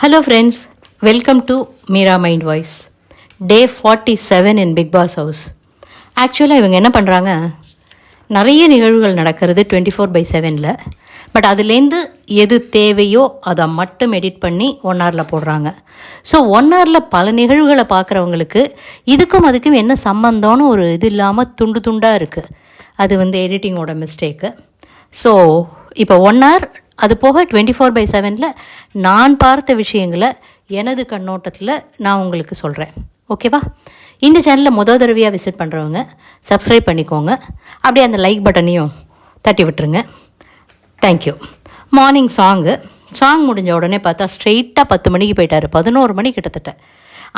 Hello friends welcome to Meera mind voice day forty seven in Big Boss house ஆக்சுவலாக இவங்க என்ன பண்ணுறாங்க நிறைய நிகழ்வுகள் நடக்கிறது டுவெண்ட்டி ஃபோர் பை செவனில் பட் அதுலேருந்து எது தேவையோ அதை மட்டும் எடிட் பண்ணி ஒன் ஹவரில் போடுறாங்க. ஸோ ஒன் ஹவரில் பல நிகழ்வுகளை பார்க்குறவங்களுக்கு இதுக்கும் அதுக்கும் என்ன சம்பந்தம்னு ஒரு இது இல்லாமல் துண்டு துண்டாக இருக்குது அது வந்து எடிட்டிங்கோட மிஸ்டேக்கு ஸோ இப்போ ஒன் ஹவர் அது போக டுவெண்ட்டி ஃபோர் பை செவனில் நான் பார்த்த விஷயங்களை எனது கண்ணோட்டத்தில் நான் உங்களுக்கு சொல்கிறேன் ஓகேவா இந்த சேனலில் முத தடவையாக விசிட் பண்ணுறவங்க சப்ஸ்கிரைப் பண்ணிக்கோங்க. அப்படியே அந்த லைக் பட்டனையும் தட்டி விட்டுருங்க. தேங்க்யூ மார்னிங் சாங்கு சாங் முடிஞ்ச உடனே பார்த்தா ஸ்ட்ரெயிட்டாக பத்து மணிக்கு போயிட்டாரு. பதினோரு மணி கிட்டத்தட்ட.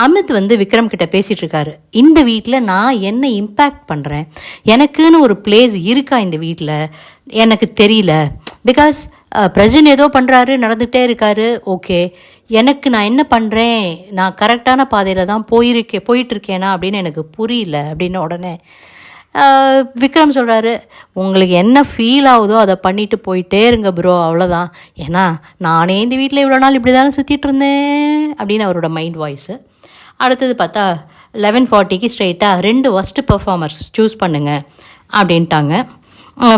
அமித் வந்து விக்ரம் கிட்ட பேசிகிட்டு இருக்காரு. இந்த வீட்டில் நான் என்ன இம்பேக்ட் பண்ணுறேன் எனக்குன்னு ஒரு பிளேஸ் இருக்கா இந்த வீட்டில் எனக்கு தெரியல. பிகாஸ் பிரஜன் ஏதோ பண்ணுறாரு நடந்துகிட்டே இருக்காரு. ஓகே. எனக்கு நான் என்ன பண்ணுறேன் நான் கரெக்டான பாதையில் தான் போயிருக்கே போயிட்டுருக்கேனா அப்படின்னு எனக்கு புரியல அப்படின்னு உடனே விக்ரம் சொல்கிறாரு உங்களுக்கு என்ன ஃபீல் ஆகுதோ அதை பண்ணிட்டு போயிட்டே இருங்க ப்ரோ அவ்வளோதான் ஏன்னா நானே இந்த வீட்டில் இவ்வளோ நாள் இப்படி தானே சுற்றிட்டு இருந்தேன் அப்படின்னு அவரோட மைண்ட் வாய்ஸு அடுத்தது பார்த்தா லெவன் ஃபார்ட்டிக்கு ஸ்ட்ரெயிட்டாக ரெண்டு ஒஸ்ட்டு பெர்ஃபார்மர்ஸ் சூஸ் பண்ணுங்கள் அப்படின்ட்டாங்க.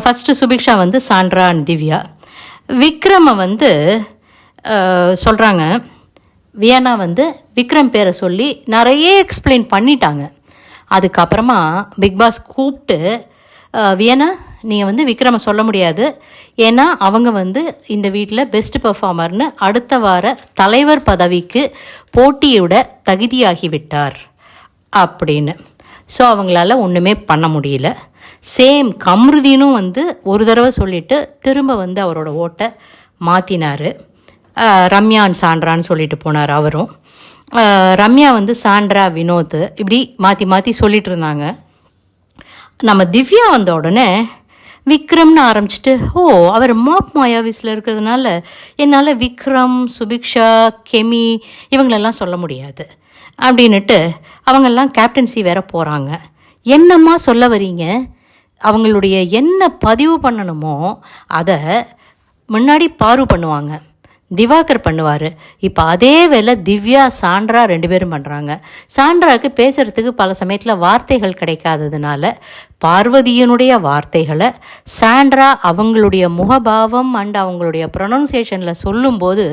ஃபஸ்ட்டு சுபிக்ஷா வந்து சாண்ட்ரா அண்ட் திவ்யா. விக்ரமை வந்து சொல்கிறாங்க வியனா வந்து விக்ரம் பேரை சொல்லி நிறைய எக்ஸ்பிளைன் பண்ணிட்டாங்க. அதுக்கப்புறமா பிக் பாஸ் கூப்பிட்டு வியனா நீங்கள் வந்து விக்ரமை சொல்ல முடியாது. ஏன்னா அவங்க வந்து இந்த வீட்டில் பெஸ்ட் பெர்ஃபார்மர்னு அடுத்த வார தலைவர் பதவிக்கு போட்டியோட தகுதியாகிவிட்டார் அப்படின்னு. ஸோ அவங்களால ஒன்றுமே பண்ண முடியல. சேம் கம்ருதீனும் வந்து ஒரு தடவை சொல்லிட்டு திரும்ப வந்து அவரோட ஓட்டை மாற்றினார் ரம்யான் சாண்ட்ரான்னு சொல்லிட்டு போனார் அவரும். ரம்யா வந்து சாண்ட்ரா வினோத் இப்படி மாற்றி மாற்றி சொல்லிட்டு இருந்தாங்க. நம்ம திவ்யா வந்த உடனே விக்ரம்னு ஆரம்பிச்சிட்டு ஓ அவர் மாப் மாயாவிஸில் இருக்கிறதுனால என்னால் விக்ரம் சுபிக்ஷா கெமி இவங்களெல்லாம் சொல்ல முடியாது அப்படின்னுட்டு அவங்கெல்லாம் கேப்டன்சி வேற போகிறாங்க என்னம்மா சொல்ல வரீங்க? அவங்களுடைய என்ன பதிவு பண்ணணுமோ அதை முன்னாடி பாரு பண்ணுவாங்க. திவாகர் பண்ணுவார். இப்போ அதே வேலை திவ்யா சாண்ட்ரா ரெண்டு பேரும் பண்ணுறாங்க சாண்ட்ராவுக்கு பேசுகிறதுக்கு பல சமயத்தில் வார்த்தைகள் கிடைக்காததுனால பார்வதியினுடைய வார்த்தைகளை சாண்ட்ரா அவங்களுடைய முகபாவம் அண்ட் அவங்களுடைய ப்ரொனன்சியேஷனில் சொல்லும்போது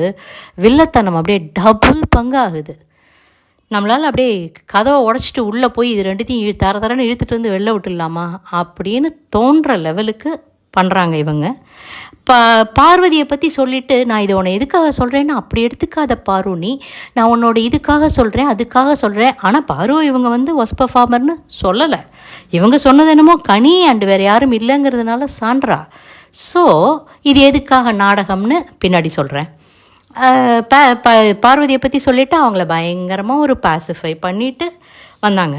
வில்லத்தனம் அப்படியே டபுள் பங்காகுது. நம்மளால் அப்படியே கதவை உடச்சிட்டு உள்ளே போய் இது ரெண்டுத்தையும் இழு தர தரன்னு இழுத்துட்டு வந்து வெளில விட்டுடலாமா அப்படின்னு தோன்ற லெவலுக்கு பண்ணுறாங்க இவங்க. பா பார்வதியை பற்றி சொல்லிட்டு நான் இதை உன்னை எதுக்காக சொல்கிறேன்னு அப்படி எடுத்துக்காத பாரு நீ. நான் உன்னோட இதுக்காக சொல்கிறேன் அதுக்காக சொல்கிறேன் ஆனால் பாரு இவங்க வந்து ஒஸ் பர்ஃபார்மர்னு சொல்லலை. இவங்க சொன்னது என்னமோ கனி அண்டு வேறு யாரும் இல்லைங்கிறதுனால சான்றா. ஸோ இது எதுக்காக நாடகம்னு பின்னாடி சொல்கிறேன் பார்வதியை பற்றி சொல்லிவிட்டு அவங்கள பயங்கரமாக ஒரு பாசிஃபை பண்ணிட்டு வந்தாங்க.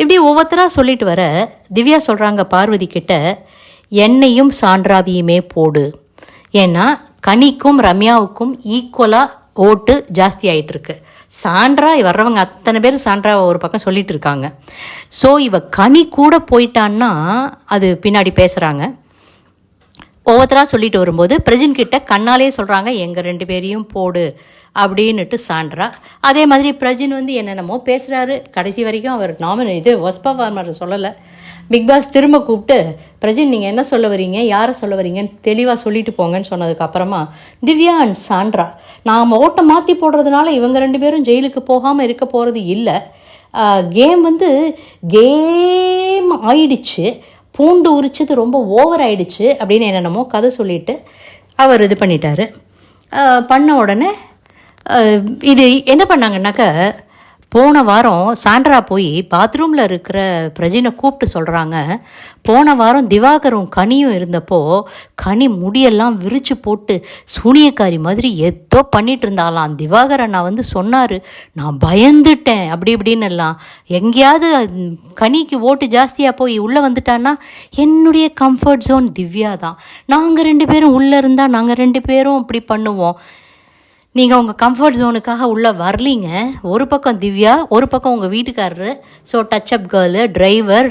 இப்படி ஒவ்வொருத்தராக சொல்லிட்டு வர திவ்யா சொல்கிறாங்க பார்வதி கிட்ட என்னையும் சான்றாவியுமே போடு. ஏன்னா கனிக்கும் ரம்யாவுக்கும் ஈக்குவலாக ஓட்டு ஜாஸ்தி ஆகிட்டுருக்கு சான்றா வர்றவங்க அத்தனை பேர் சான்றா ஒரு பக்கம் சொல்லிட்டு இருக்காங்க. ஸோ இவ கனி கூட போயிட்டான்னா அது பின்னாடி பேசுகிறாங்க ஒவ்வொருத்தராக சொல்லிட்டு வரும்போது பிரஜின் கிட்ட கண்ணாலே சொல்கிறாங்க எங்கள் ரெண்டு பேரையும் போடு அப்படின்னுட்டு சான்றா அதே மாதிரி பிரஜின் வந்து என்னென்னமோ பேசுகிறாரு கடைசி வரைக்கும் அவர் நாமினே இது ஒஸ்பா ஃபார்மர் சொல்லலை. பிக் பாஸ் திரும்ப கூப்பிட்டு பிரஜின் நீங்கள் என்ன சொல்ல வரீங்க? யாரை சொல்ல வரீங்கன்னு தெளிவாக சொல்லிட்டு போங்கன்னு சொன்னதுக்கப்புறமா திவ்யா அண்ட் சான்றா நாம் ஓட்டை மாற்றி போடுறதுனால இவங்க ரெண்டு பேரும் ஜெயிலுக்கு போகாமல் இருக்க போகிறது இல்லை. கேம் வந்து கேம் ஆயிடுச்சு. பூண்டு உரிச்சது ரொம்ப ஓவர் ஆயிடுச்சு அப்படின்னு என்னென்னமோ கதை சொல்லிட்டு அவர் இது பண்ணிட்டாரு. பண்ண உடனே இது என்ன பண்ணாங்கன்னாக்க போன வாரம் சாண்ட்ரா போய் பாத்ரூமில் இருக்கிற பிரஜினை கூப்பிட்டு சொல்கிறாங்க போன வாரம் திவாகரும் கனியும் இருந்தப்போ கனி முடியெல்லாம் விரித்து போட்டு சூனியக்காரி மாதிரி ஏதோ பண்ணிட்டு இருந்தாலாம் திவாகர் அண்ணா வந்து சொன்னார் நான் பயந்துட்டேன். அப்படி இப்படின்னு எல்லாம். எங்கேயாவது கனிக்கு ஓட்டு ஜாஸ்தியாக போய் உள்ளே வந்துட்டான்னா என்னுடைய கம்ஃபர்ட் ஜோன் திவ்யா தான் நாங்கள் ரெண்டு பேரும் உள்ளே இருந்தால் நாங்கள் ரெண்டு பேரும் இப்படி பண்ணுவோம். நீங்கள் உங்கள் கம்ஃபர்ட் ஜோனுக்காக உள்ளே வரலீங்க. ஒரு பக்கம் திவ்யா ஒரு பக்கம் உங்கள் வீட்டுக்காரரு. So touch up girl driver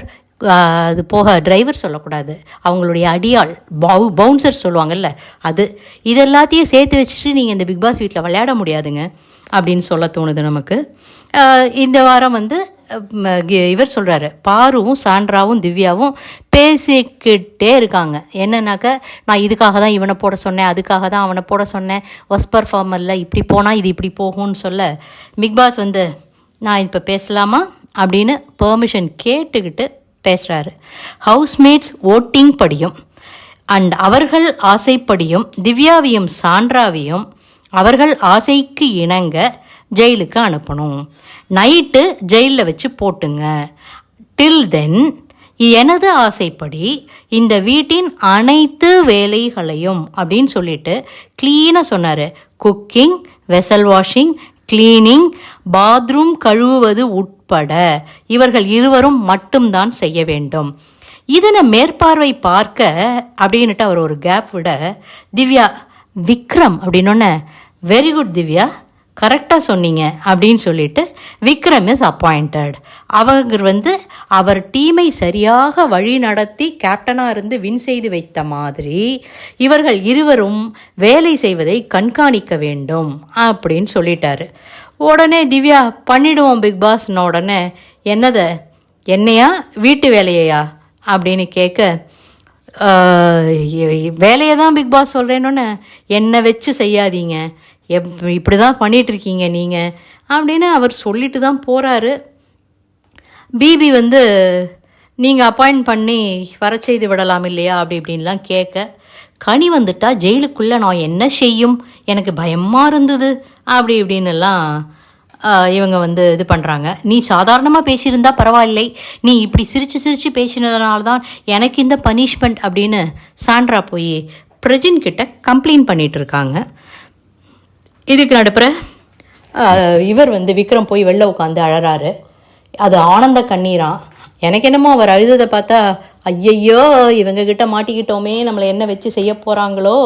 அது போக டிரைவர் சொல்லக்கூடாது. அவங்களுடைய அடியாள் பவு பவுன்சர் சொல்லுவாங்கல்ல அது. இது எல்லாத்தையும் சேர்த்து வச்சுட்டு நீங்கள் இந்த பிக் பாஸ் வீட்டில் விளையாட முடியாதுங்க அப்படின்னு சொல்ல தோணுது நமக்கு. இந்த வாரம் வந்து இவர் சொல்கிறாரு பாருவும் சாண்ட்ராவும் திவ்யாவும் பேசிக்கிட்டே இருக்காங்க. என்னன்னாக்க நான் இதுக்காக தான் இவனை போட சொன்னேன் அதுக்காக தான் அவனை போட சொன்னேன். ஒஸ் பர்ஃபார்மரில் இப்படி போனால் இது இப்படி போகும்னு சொல்ல பிக் பாஸ் வந்து நான் இப்போ பேசலாமா? அப்படின்னு பெர்மிஷன் கேட்டுக்கிட்டு பேசுகிறாரு ஹவுஸ்மேட்ஸ் ஓட்டிங் படியும். அண்ட் அவர்கள் ஆசைப்படியும் திவ்யாவையும் சான்றாவையும் அவர்கள் ஆசைக்கு இணங்க ஜெயிலுக்கு அனுப்பணும். நைட்டு ஜெயிலில் வச்சு போட்டுங்க. டில் தென் எனது ஆசைப்படி இந்த வீட்டின் அனைத்து வேலைகளையும் அப்படின்னு சொல்லிட்டு க்ளீனாக சொன்னார். Cooking vessel washing cleaning bathroom கழுவுவது உட்பட இவர்கள் இருவரும் மட்டும்தான் செய்ய வேண்டும். இதனை மேற்பார்வை பார்க்க அப்படின்னுட்டு அவர் ஒரு கேப் விட திவ்யா விக்ரம் அப்படின்னொன்னே வெரி குட் திவ்யா. கரெக்டாக சொன்னீங்க அப்படின்னு சொல்லிட்டு விக்ரம் இஸ் அப்பாயிண்டட் அவர் வந்து அவர் டீமை சரியாக வழி நடத்தி கேப்டனாக இருந்து வின் செய்து வைத்த மாதிரி இவர்கள் இருவரும் வேலை செய்வதை கண்காணிக்க வேண்டும் அப்படின்னு சொல்லிட்டாரு. உடனே திவ்யா பண்ணிடுவோம் பிக் பாஸ்ன உடனே என்னதை? என்னையா? வீட்டு வேலையையா? அப்படின்னு கேட்க வேலையை தான் பிக் பாஸ் சொல்கிறேன்னு என்னை வச்சு செய்யாதீங்க. எப் இப்படி தான் பண்ணிகிட்ருக்கீங்க நீங்கள் அப்படின்னு அவர் சொல்லிட்டு தான் போகிறாரு பிபி வந்து நீங்கள் அப்பாயிண்ட் பண்ணி வர செய்து விடலாம் இல்லையா? அப்படி இப்படின்லாம் கேட்க கனி வந்துட்டா ஜெயிலுக்குள்ளே நான் என்ன செய்யும்? எனக்கு பயமாக இருந்தது. அப்படி இப்படின்னுலாம் இவங்க வந்து இது பண்ணுறாங்க நீ சாதாரணமாக பேசியிருந்தா பரவாயில்லை. நீ இப்படி சிரித்து சிரித்து பேசினதுனால தான் எனக்கு இந்த பனிஷ்மெண்ட் அப்படின்னு சாண்ட்ரா போய் பிரஜின் கிட்ட கம்ப்ளைண்ட் பண்ணிகிட்டு இருக்காங்க இதுக்கு நடுப்புற? இவர் வந்து விக்ரம் போய் வெளில உட்காந்து அழறாரு. அது ஆனந்த கண்ணீரான் எனக்கு என்னமோ அவர் அழுததை பார்த்தா ஐயையோ இவங்க கிட்ட மாட்டிக்கிட்டோமே நம்மளை என்ன வச்சு செய்ய போகிறாங்களோ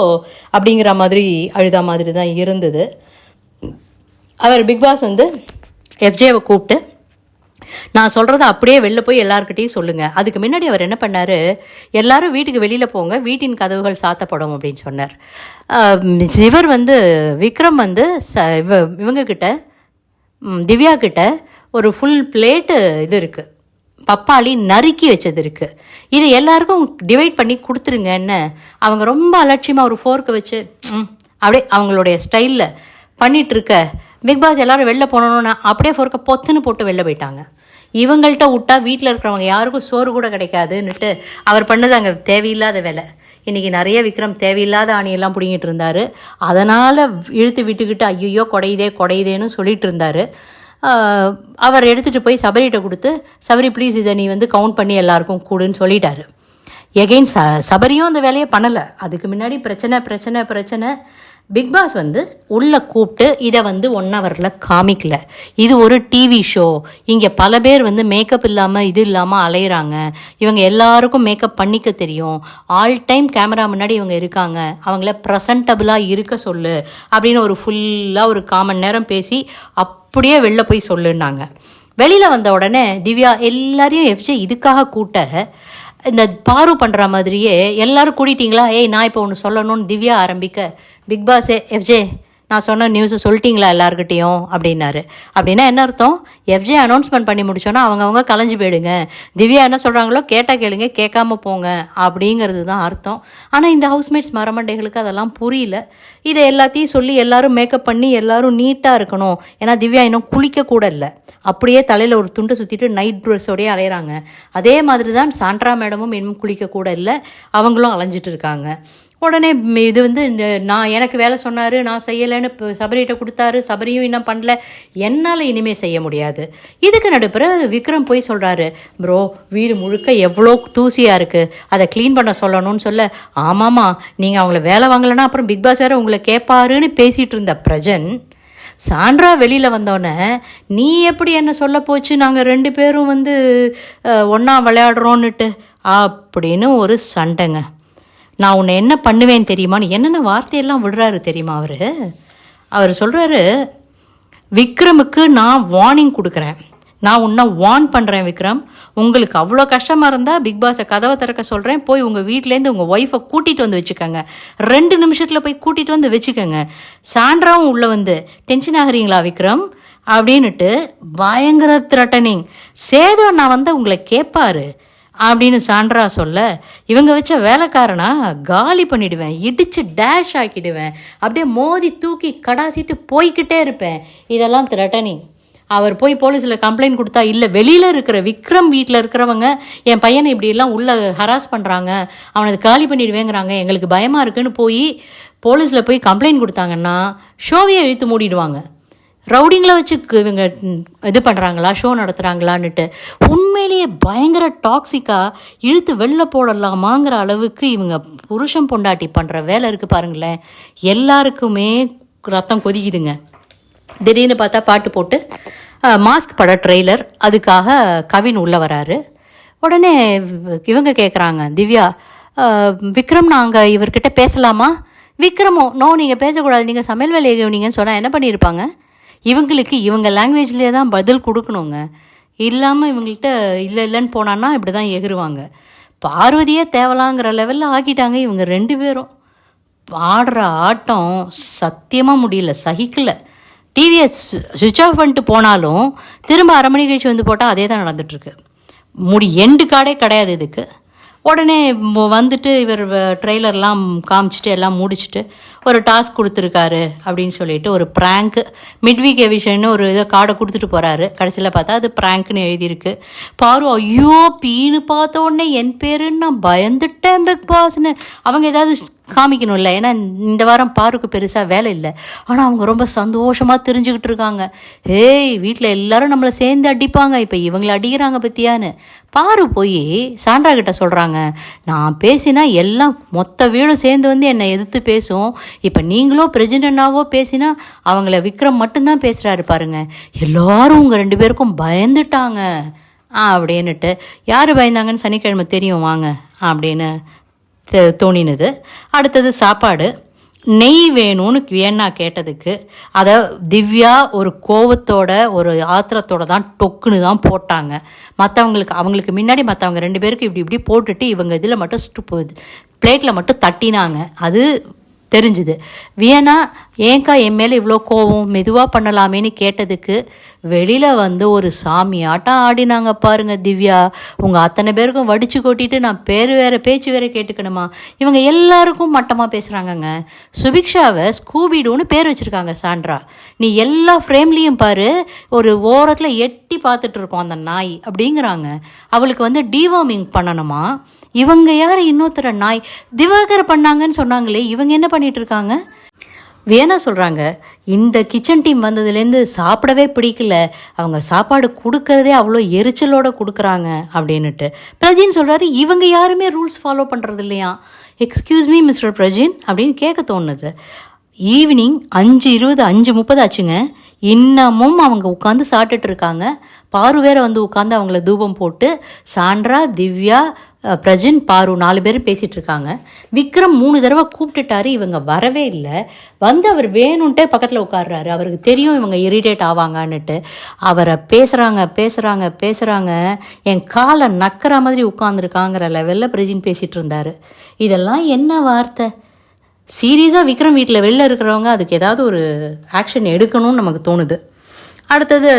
அப்படிங்கிற மாதிரி அழுத மாதிரி தான் இருந்தது. அவர் பிக் பாஸ் வந்து எஃப்ஜேவை கூப்பிட்டு நான் சொல்கிறத அப்படியே வெளில போய் எல்லாருக்கிட்டையும் சொல்லுங்கள் அதுக்கு முன்னாடி அவர் என்ன பண்ணார்? எல்லாரும் வீட்டுக்கு வெளியில் போங்க வீட்டின் கதவுகள் சாத்தப்படும் அப்படின்னு சொன்னார். சிவர் இவர் வந்து விக்ரம் வந்து ச இவ இவங்கக்கிட்ட திவ்யா கிட்ட ஒரு ஃபுல் பிளேட்டு இது இருக்குது பப்பாளி நறுக்கி வச்சது இருக்குது இது எல்லாருக்கும் டிவைட் பண்ணி கொடுத்துருங்கன்னு அவங்க ரொம்ப அலட்சியமாக ஒரு ஃபோர்க்கை வச்சு ம், அப்படியே அவங்களுடைய ஸ்டைலில் பண்ணிகிட்ருக்க பிக் பாஸ் எல்லாரும் வெளில போனோன்னா அப்படியே ஃபோர்க்கை பொத்துன்னு போட்டு வெளில போயிட்டாங்க. இவங்கள்ட்ட விட்டா வீட்டில் இருக்கிறவங்க யாருக்கும் சோறு கூட கிடைக்காதுன்னுட்டு அவர் பண்ணது அங்கே தேவையில்லாத வேலை. இன்றைக்கி நிறைய விக்ரம் தேவையில்லாத ஆணியெல்லாம் பிடிங்கிட்டு இருந்தார். அதனால் இழுத்து விட்டுக்கிட்டு ஐயோ குடையுதே குடையுதேன்னு சொல்லிட்டு இருந்தார். அவர் எடுத்துகிட்டு போய் சபரிகிட்ட கொடுத்து சபரி ப்ளீஸ் இதை நீ வந்து கவுண்ட் பண்ணி எல்லாருக்கும் கூடுன்னு சொல்லிட்டாரு. எகெயின் ச சபரியும் அந்த வேலையை பண்ணலை. அதுக்கு முன்னாடி பிரச்சனை பிரச்சனை பிரச்சனை. பிக் பாஸ் வந்து உள்ளே கூப்பிட்டு இதை வந்து ஒன் ஹவரில் காமிக்கல. இது ஒரு டிவி ஷோ இங்கே பல பேர் வந்து மேக்கப் இல்லாமல் இது இல்லாமல் அலையிறாங்க. இவங்க எல்லாருக்கும் மேக்கப் பண்ணிக்க தெரியும். ஆல் டைம் கேமரா முன்னாடி இவங்க இருக்காங்க. அவங்கள ப்ரெசன்டபுளாக இருக்க சொல்லு அப்படின்னு ஒரு ஃபுல்லாக ஒரு காமன் நேரம் பேசி அப்படியே வெளில போய் சொல்லுன்னாங்க. வெளியில் வந்த உடனே திவ்யா எல்லாரையும் எஃப்ஜே இதுக்காக கூட்ட இந்த பாரு பண்ணுற மாதிரியே எல்லாரும் கூட்டிட்டீங்களா ஏய் நான் இப்போ ஒன்று சொல்லணும்னு திவ்யா ஆரம்பிக்க. பிக் பாஸே எஃப்ஜே. நான் சொன்ன நியூஸை சொல்லிட்டீங்களா எல்லாருக்கிட்டேயும் அப்படின்னாரு. அப்படின்னா என்ன அர்த்தம்? எஃப்ஜே அனௌன்ஸ்மெண்ட் பண்ணி முடிச்சோன்னா அவங்கவுங்க கலைஞ்சு போயிடுங்க. திவ்யா என்ன சொல்கிறாங்களோ கேட்டால் கேளுங்க கேட்காம போங்க அப்படிங்கிறது தான் அர்த்தம். ஆனால் இந்த ஹவுஸ்மேட்ஸ் மரமண்டைகளுக்கு அதெல்லாம் புரியல. இதை எல்லாத்தையும் சொல்லி எல்லாரும் மேக்கப் பண்ணி எல்லாரும் நீட்டாக இருக்கணும். ஏன்னா திவ்யா இன்னும் குளிக்க கூட இல்லை. அப்படியே தலையில் ஒரு துண்டை சுற்றிட்டு நைட் ட்ரெஸ்ஸோடய அலையிறாங்க. அதே மாதிரி தான் சாண்ட்ரா மேடமும் இன்னும் குளிக்க கூட இல்லை. அவங்களும் அலைஞ்சிட்டு இருக்காங்க. உடனே இது வந்து நான் எனக்கு வேலை சொன்னார் நான் செய்யலைன்னு இப்போ சபரிகிட்ட கொடுத்தாரு சபரியும் இன்னும் பண்ணல. என்னால் இனிமேல் செய்ய முடியாது. இதுக்கு நடுப்புற விக்ரம் போய் சொல்கிறாரு ப்ரோ வீடு முழுக்க எவ்வளோ தூசியாக இருக்குது அதை க்ளீன் பண்ண சொல்லணும்னு சொல்ல. ஆமாம்மா நீங்கள் அவங்கள வேலை வாங்கலைன்னா அப்புறம் பிக் பாஸ் வேறு உங்களை கேட்பாருன்னு பேசிகிட்டு இருந்த பிரஜன் சான்றா வெளியில் வந்தோடனே நீ எப்படி என்ன சொல்ல போச்சு? நாங்கள் ரெண்டு பேரும் வந்து ஒன்றா விளையாடுறோன்னுட்டு. அப்படின்னு ஒரு சண்டைங்க. நான் உன்னை என்ன பண்ணுவேன் தெரியுமான்னு என்னென்ன வார்த்தையெல்லாம் விடுறாரு தெரியுமா அவர்? அவர் சொல்கிறாரு விக்ரமுக்கு நான் வார்னிங் கொடுக்குறேன். நான் உன்னை வார்ன் பண்ணுறேன் விக்ரம். உங்களுக்கு அவ்வளோ கஷ்டமாக இருந்தால் பிக் பாஸை கதவை திறக்க சொல்கிறேன் போய் உங்கள் வீட்டிலேருந்து உங்கள் ஒய்ஃபை கூட்டிகிட்டு வந்து வச்சுக்கோங்க. ரெண்டு நிமிஷத்தில் போய் கூட்டிகிட்டு வந்து வச்சுக்கோங்க. சாண்ட்ராவும் உள்ளே வந்து டென்ஷன் ஆகிறீங்களா விக்ரம்? அப்படின்னுட்டு பயங்கர த்ரெட்டனிங் சேதோ நான் வந்து உங்களை கேட்பாரு அப்படின்னு சாண்ட்ரா சொல்ல இவங்க வச்ச வேலைக்காரனா காலி பண்ணிடுவேன் இடித்து டேஷ் ஆக்கிடுவேன் அப்படியே மோதி தூக்கி கடாசிட்டு போய்க்கிட்டே இருப்பேன். இதெல்லாம் த்ரெட்டனிங் அவர் போய் போலீஸில் கம்ப்ளைண்ட் கொடுத்தா இல்லை வெளியில் இருக்கிற விக்ரம் வீட்டில் இருக்கிறவங்க என் பையனை இப்படியெல்லாம் உள்ளே ஹராஸ் பண்ணுறாங்க அவனை காலி பண்ணிடுவேங்கிறாங்க எங்களுக்கு பயமாக இருக்குன்னு போய் போலீஸில் போய் கம்ப்ளைண்ட் கொடுத்தாங்கன்னா ஷோவையை இழுத்து மூடிடுவாங்க. ரவுடிங்களை வச்சு இவங்க இது பண்ணுறாங்களா ஷோ நடத்துகிறாங்களான்னுட்டு உண்மையிலேயே பயங்கர டாக்ஸிக்காக இழுத்து வெளில போடலாமாங்கிற அளவுக்கு இவங்க புருஷன் பொண்டாட்டி பண்ணுற வேலை இருக்குது பாருங்களேன். எல்லாருக்குமே ரத்தம் கொதிக்குதுங்க. திடீர்னு பார்த்தா பாட்டு போட்டு மாஸ்க் பட ட்ரெய்லர் அதுக்காக கவின் உள்ளே வராரு. உடனே இவங்க கேட்குறாங்க திவ்யா விக்ரம் நாங்கள் இவர்கிட்ட பேசலாமா? விக்ரமோ நோ நீங்கள் பேசக்கூடாது நீங்கள் சமையல் வேலையை நீங்கன்னு சொன்னால் என்ன பண்ணியிருப்பாங்க? இவங்களுக்கு இவங்க லாங்குவேஜ்லேயே தான் பதில் கொடுக்கணுங்க. இல்லாமல் இவங்கள்ட்ட இல்லை இல்லைன்னு போனான்னா இப்படி தான் எகிருவாங்க. பார்வதியே தேவலாங்கிற லெவலில் ஆக்கிட்டாங்க இவங்க ரெண்டு பேரும். ஆடுற ஆட்டம் சத்தியமாக முடியல சகிக்கலை. டிவியை சுவிட்ச் ஆஃப் பண்ணிட்டு போனாலும் திரும்ப அரை மணி கழிச்சு வந்து போட்டால் அதே தான் நடந்துட்டுருக்கு. முடி எண்டு காடே கிடையாது இதுக்கு. உடனே வந்துட்டு இவர் ட்ரெய்லர்லாம் காமிச்சிட்டு எல்லாம் முடிச்சுட்டு ஒரு டாஸ்க் கொடுத்துருக்காரு அப்படின்னு சொல்லிட்டு ஒரு ப்ராங்க் மிட்வீக் எவிஷன்னு ஒரு இதை கார்டை கொடுத்துட்டு போகிறாரு கடைசியில் பார்த்தா அது ப்ராங்க்னு எழுதியிருக்கு. பாரு ஐயோ பீனு பார்த்த உடனே என் பேருன்னு நான் பயந்துட்டேன் பிக் பாஸ்னு அவங்க ஏதாவது காமிக்கணும்ல. ஏன்னா இந்த வாரம் பாருக்கு பெருசாக வேலை இல்லை. ஆனால் அவங்க ரொம்ப சந்தோஷமாக தெரிஞ்சுக்கிட்டு இருக்காங்க. ஏய் வீட்டில் எல்லாரும் நம்மளை சேர்ந்து அடிப்பாங்க. இப்போ இவங்களை அடிக்கிறாங்க பற்றியான்னு பாரு போய் சாண்ட்ரா கிட்ட சொல்கிறாங்க நான் பேசினா எல்லாம் மொத்த வீடும் சேர்ந்து வந்து என்னை எதிர்த்து பேசும். இப்போ நீங்களும் பிரசிடென்டாவோ பேசினா அவங்கள விக்ரம் மட்டும்தான் பேசுகிறாரு பாருங்க. எல்லாரும் உங்கள் ரெண்டு பேருக்கும் பயந்துட்டாங்க. ஆ அப்படின்னுட்டு. யார் பயந்தாங்கன்னு சனிக்கிழமை தெரியும் வாங்க அப்படின்னு தோணினது. அடுத்தது சாப்பாடு. நெய் வேணும்னு வேணா கேட்டதுக்கு அதை திவ்யா ஒரு கோவத்தோட ஒரு ஆத்திரத்தோட தான் டொக்குன்னு தான் போட்டாங்க. மற்றவங்களுக்கு அவங்களுக்கு முன்னாடி மற்றவங்க ரெண்டு பேருக்கு இப்படி இப்படி போட்டுட்டு இவங்க இதில் மட்டும் பிளேட்டில் மட்டும் தட்டினாங்க. அது தெரிஞ்சுது. வியனா ஏன்க்கா என் மேலே இவ்வளோ கோவம்? மெதுவாக பண்ணலாமேன்னு கேட்டதுக்கு வெளியில் வந்து ஒரு சாமி ஆட்டம் ஆடினாங்க பாருங்க திவ்யா. உங்கள் அத்தனை பேருக்கும் வடித்து கொட்டிட்டு நான் பேர் வேறு பேச்சு வேறு கேட்டுக்கணுமா? இவங்க எல்லாருக்கும் மட்டமாக பேசுகிறாங்கங்க சுபிக்ஷாவை ஸ்கூபிடுன்னு பேர் வச்சுருக்காங்க சாண்ட்ரா. நீ எல்லா ஃப்ரேம்லேயும் பாரு ஒரு ஓரத்தில் எட்டி பார்த்துட்டு இருக்கோம் அந்த நாய் அப்படிங்கிறாங்க. அவளுக்கு வந்து டிவார்மிங் பண்ணணுமா? இவங்க யார் இன்னொருத்தர நாய்? திவாகர் பண்ணாங்கன்னு சொன்னாங்களே இவங்க என்ன பண்ணிட்டு இருக்காங்க? வேணா சொல்கிறாங்க இந்த கிச்சன் டீம் வந்ததுலேருந்து சாப்பிடவே பிடிக்கல அவங்க சாப்பாடு கொடுக்கறதே அவ்வளோ எரிச்சலோட கொடுக்குறாங்க அப்படின்னுட்டு. பிரஜின் சொல்கிறாரு இவங்க யாருமே ரூல்ஸ் ஃபாலோ பண்ணுறது இல்லையா? எக்ஸ்கியூஸ் மீ மிஸ்டர் பிரஜின் அப்படின்னு கேட்க தோணுது. ஈவினிங் அஞ்சு இருபது அஞ்சு முப்பது ஆச்சுங்க. இன்னமும் அவங்க உட்காந்து சாப்பிட்டுட்டு இருக்காங்க. பாரு வேற வந்து உட்காந்து அவங்கள தூபம் போட்டு சாண்ட்ரா திவ்யா பிரஜன் பாரு நாலு பேரும் பேசிகிட்டு இருக்காங்க விக்ரம் மூணு தடவை கூப்பிட்டுட்டாரு இவங்க வரவே இல்லை. வந்து அவர் வேணும்ட்டே பக்கத்தில் உட்கார்றாரு அவருக்கு தெரியும் இவங்க இரிட்டேட் ஆவாங்கன்னுட்டு. அவரை பேசுகிறாங்க பேசுகிறாங்க பேசுகிறாங்க என் காலை நக்கிற மாதிரி உட்காந்துருக்காங்கிற லெவலில் பிரஜின் பேசிகிட்டு இருந்தார் இதெல்லாம் என்ன வார்த்தை? சீரியஸாக விக்ரம் வீட்டில் வெளில இருக்கிறவங்க அதுக்கு ஏதாவது ஒரு ஆக்ஷன் எடுக்கணும்னு நமக்கு தோணுது. அடுத்தது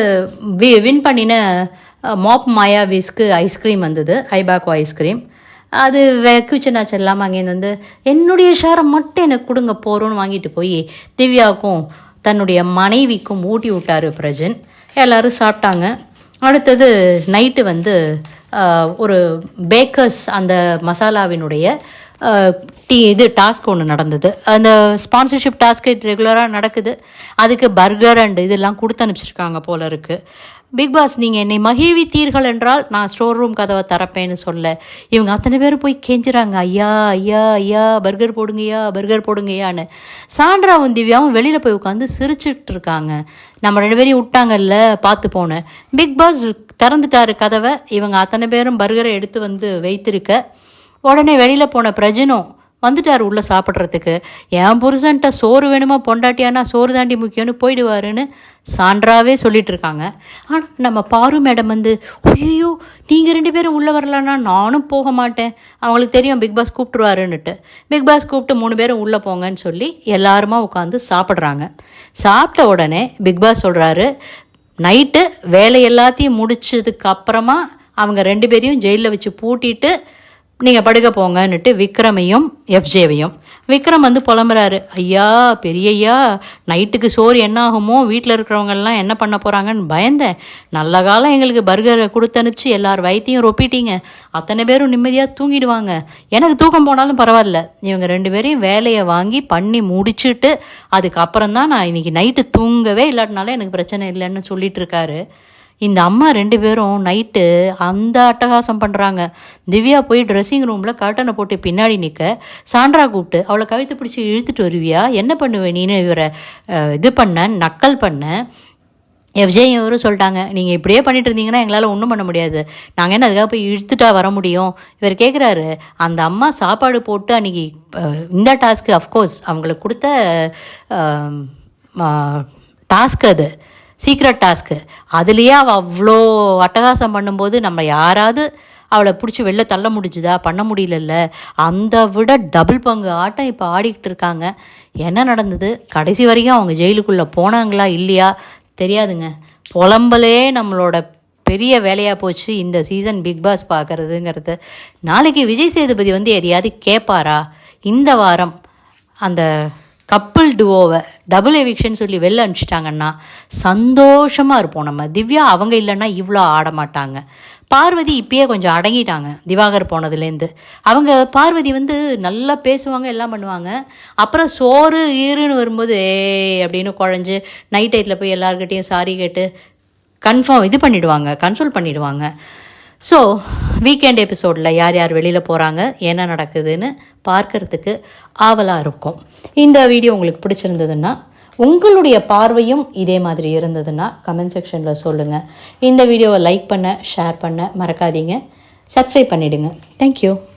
வி வின் பண்ணின மாப் மாயாவிஸ்க்கு ஐஸ்கிரீம் வந்தது ஐபாக்கோ ஐஸ்கிரீம் அது கிச்சனாச்சு இல்லாமல் அங்கேருந்து வந்து என்னுடைய ஷேரை மட்டும் எனக்கு கொடுங்க போகிறோன்னு வாங்கிட்டு போய் திவ்யாவுக்கும் தன்னுடைய மனைவிக்கும் ஊட்டி விட்டாரு பிரஜன். எல்லோரும் சாப்பிட்டாங்க. அடுத்தது நைட்டு வந்து ஒரு பேக்கர்ஸ் அந்த மசாலாவினுடைய டீ இது டாஸ்க் ஒன்று நடந்தது. அந்த ஸ்பான்சர்ஷிப் டாஸ்க் ரெகுலராக நடக்குது. அதுக்கு பர்கர் அண்ட் இதெல்லாம் கொடுத்து அனுப்பிச்சிருக்காங்க போல இருக்குது பிக் பாஸ் நீங்கள் என்னை மகிழ்வித்தீர்கள் என்றால் நான் ஸ்டோர் ரூம் கதவை திறப்பேன்னு சொல்ல. இவங்க அத்தனை பேரும் போய் கெஞ்சுறாங்க. ஐயா ஐயா ஐயா பர்கர் போடுங்கய்யா பர்கர் போடுங்கய்யான்னு. சாண்ட்ராவும் திவ்யாவும் வெளியில் போய் உட்காந்து சிரிச்சுட்டு இருக்காங்க. நம்ம ரெண்டு பேரையும் விட்டாங்கல்ல பார்த்து போனேன். பிக் பாஸ் திறந்துட்டாரு கதவை. இவங்க அத்தனை பேரும் பர்கரை எடுத்து வந்து வைத்திருக்க. உடனே வெளியில் போன பிரஜனும் வந்துட்டார் உள்ளே சாப்பிட்றதுக்கு. என் புருஷன்ட்ட சோறு வேணுமா பொண்டாட்டியானா சோறு தாண்டி முக்கியம்னு போயிடுவாருன்னு சான்றாவே சொல்லிட்டு இருக்காங்க ஆனால் நம்ம பாரு மேடம் வந்து ஐயோ நீங்கள் ரெண்டு பேரும் உள்ளே வரலன்னா நானும் போக மாட்டேன். அவங்களுக்கு தெரியும் பிக் பாஸ் கூப்பிட்டுருவாருன்னுட்டு. பிக் பாஸ் கூப்பிட்டு மூணு பேரும் உள்ளே போங்கன்னு சொல்லி எல்லாருமா உட்காந்து சாப்பிட்றாங்க. சாப்பிட்ட உடனே பிக் பாஸ் சொல்கிறாரு நைட்டு வேலை எல்லாத்தையும் முடிச்சதுக்கு அப்புறமா அவங்க ரெண்டு பேரையும் ஜெயிலில் வச்சு பூட்டிட்டு நீங்கள் படுக்க போங்கன்னுட்டு விக்ரமையும் எஃப்ஜேவையும். விக்ரம் வந்து புலம்புறாரு. ஐயா பெரிய ஐயா நைட்டுக்கு சோறு என்ன ஆகுமோ வீட்டில் இருக்கிறவங்கெல்லாம் என்ன பண்ண போகிறாங்கன்னு பயந்தேன். நல்ல காலம் எங்களுக்கு பர்கரை கொடுத்து அனுப்பிச்சு எல்லார் வயிற்றையும் ரொப்பிட்டீங்க. அத்தனை பேரும் நிம்மதியாக தூங்கிடுவாங்க. எனக்கு தூக்கம் போனாலும் பரவாயில்ல. இவங்க ரெண்டு பேரையும் வேலையை வாங்கி பண்ணி முடிச்சுட்டு அதுக்கப்புறம் தான் நான் இன்னைக்கு நைட்டு தூங்கவே இல்லாட்டினால எனக்கு பிரச்சனை இல்லைன்னு சொல்லிட்டு இருக்காரு. இந்த அம்மா ரெண்டு பேரும் நைட்டு அந்த அட்டகாசம் பண்ணுறாங்க திவ்யா போய் ட்ரெஸ்ஸிங் ரூமில் கர்ட்டனை போட்டு பின்னாடி நிற்க சாண்ட்ரா கூப்பிட்டு அவளை கழுத்து பிடிச்சி இழுத்துட்டு வருவியா? என்ன பண்ணுவேன் நீனு? இவரை இது பண்ண நக்கல் பண்ண? எஃப்ஜே இவரும் சொல்லிட்டாங்க நீங்கள் இப்படியே பண்ணிட்டு இருந்தீங்கன்னா எங்களால் ஒன்றும் பண்ண முடியாது. நாங்கள் என்ன அதுக்காக போய் இழுத்துட்டா வர முடியும்? இவர் கேட்குறாரு அந்த அம்மா சாப்பாடு போட்டு அன்றைக்கி இந்த டாஸ்க்கு அஃப்கோர்ஸ் அவங்களுக்கு கொடுத்த டாஸ்க் அது. சீக்ரெட் டாஸ்க்கு அதுலேயே அவள் அவ்வளோ அட்டகாசம் பண்ணும்போது நம்ம யாராவது அவளை பிடிச்சி வெளில தள்ள முடிஞ்சுதா? பண்ண முடியலல்ல. அந்த விட டபுள் பங்கு ஆட்டம் இப்போ ஆடிக்கிட்டு இருக்காங்க. என்ன நடந்தது? கடைசி வரைக்கும் அவங்க ஜெயிலுக்குள்ளே போனாங்களா? இல்லையா? தெரியாதுங்க. புலம்பலே நம்மளோட பெரிய வேலையாக போச்சு இந்த சீசன் பிக் பாஸ் பார்க்குறதுங்கிறது நாளைக்கு விஜய் சேதுபதி வந்து எதையாவது கேட்பாரா இந்த வாரம் அந்த கப்பிள் டுவோவை டபுள் எவிக்ஷன் சொல்லி வெளில அனுப்பிச்சிட்டாங்கன்னா சந்தோஷமாக இருப்போம் நம்ம. திவ்யா அவங்க இல்லைன்னா இவ்வளோ ஆட மாட்டாங்க பார்வதி இப்பயே கொஞ்சம் அடங்கிட்டாங்க. திவாகர் போனதுலேருந்து அவங்க பார்வதி வந்து நல்லா பேசுவாங்க எல்லாம் பண்ணுவாங்க. அப்புறம் சோறு ஈருன்னு வரும்போது ஏ அப்படின்னு குழஞ்சு நைட் டயத்தில் போய் எல்லாருக்கிட்டேயும் சாரி கேட்டு கன்ஃபார்ம் இது பண்ணிவிடுவாங்க கன்சோல் பண்ணிவிடுவாங்க ஸோ வீக்கெண்ட் எபிசோடில் யார் யார் வெளியில் போகிறாங்க என்ன நடக்குதுன்னு பார்க்கறதுக்கு ஆவலாக இருக்கும். இந்த வீடியோ உங்களுக்கு பிடிச்சிருந்ததுன்னா உங்களுடைய பார்வையும் இதே மாதிரி இருந்ததுன்னா கமெண்ட் செக்ஷனில் சொல்லுங்கள் இந்த வீடியோவை லைக் பண்ண ஷேர் பண்ண மறக்காதீங்க. சப்ஸ்கிரைப் பண்ணிவிடுங்க தேங்க்யூ